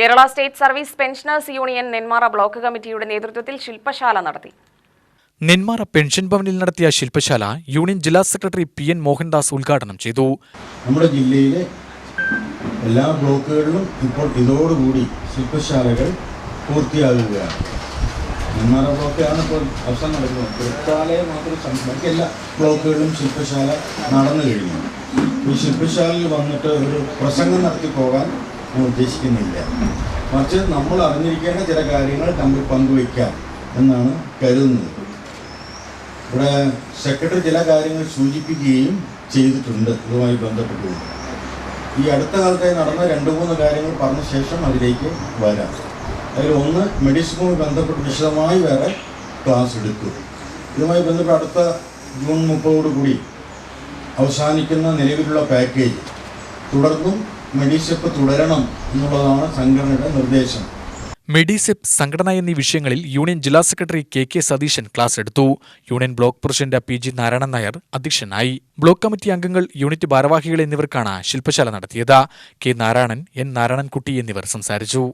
Kerala state service pensioners union Nenmara block കമ്മിറ്റിയുടെ നേതൃത്വത്തിൽ ശില്പശാല നടത്തി. നെന്മാറ പെൻഷൻ ഭവനിൽ നടത്തിയ ശില്പശാല യൂണിയൻ ജില്ലാ സെക്രട്ടറി പി എൻ മോഹൻദാസ് ഉദ്ഘാടനം ചെയ്തു. നമ്മുടെ ജില്ലയിലെ എല്ലാ ബ്ലോക്കുകളിലും ഇപ്പോൾ ഇതോടുകൂടി ശില്പശാലകൾ പൂർത്തിയാകുകയാണ്. നെന്മാറ ബ്ലോക്കാണ് ഇപ്പോൾ അവസാനം നടക്കുന്നത് തൃത്താലയെ മാത്രം ബാക്കി എല്ലാ ബ്ലോക്കുകളിലും ശില്പശാല നടന്നു കഴിഞ്ഞു. ഈ ശില്പശാലയിൽ വന്നിട്ട് ഒരു പ്രസംഗം നടത്തി പോകാൻ ഞാൻ ഉദ്ദേശിക്കുന്നില്ല. മറിച്ച് നമ്മൾ അറിഞ്ഞിരിക്കേണ്ട ചില കാര്യങ്ങൾ നമ്മൾ പങ്കുവയ്ക്കാം എന്നാണ് കരുതുന്നത്. ഇവിടെ സെക്രട്ടറി ചില കാര്യങ്ങൾ സൂചിപ്പിക്കുകയും ചെയ്തിട്ടുണ്ട്. ഇതുമായി ബന്ധപ്പെട്ടുകൊണ്ട്. ഈ അടുത്ത കാലത്തായി നടന്ന രണ്ട് മൂന്ന് കാര്യങ്ങൾ പറഞ്ഞ ശേഷം അതിലേക്ക് വരാം. അതിൽ ഒന്ന് മെഡിസിനുമായി ബന്ധപ്പെട്ട് വിശദമായി വേറെ ക്ലാസ് എടുക്കും ഇതുമായി ബന്ധപ്പെട്ട് അടുത്ത ജൂൺ മുപ്പതോടുകൂടി അവസാനിക്കുന്ന നിലവിലുള്ള പാക്കേജ്. തുടർന്നും മെഡിസെപ്പ് തുടരണം എന്നുള്ളതാണ് സംഘടനയുടെ നിർദ്ദേശം. മെഡിസെപ് സംഘടന എന്നീ വിഷയങ്ങളിൽ യൂണിയൻ ജില്ലാ secretary K K Satheesan class എടുത്തു. Union block president P G Narayanan Nair അധ്യക്ഷനായി. ബ്ലോക്ക് കമ്മിറ്റി അംഗങ്ങൾ യൂണിറ്റ് ഭാരവാഹികൾ എന്നിവർക്കാണ് ശില്പശാല നടത്തിയത്. കെ നാരായണൻ എൻ നാരായണൻകുട്ടി എന്നിവർ സംസാരിച്ചു.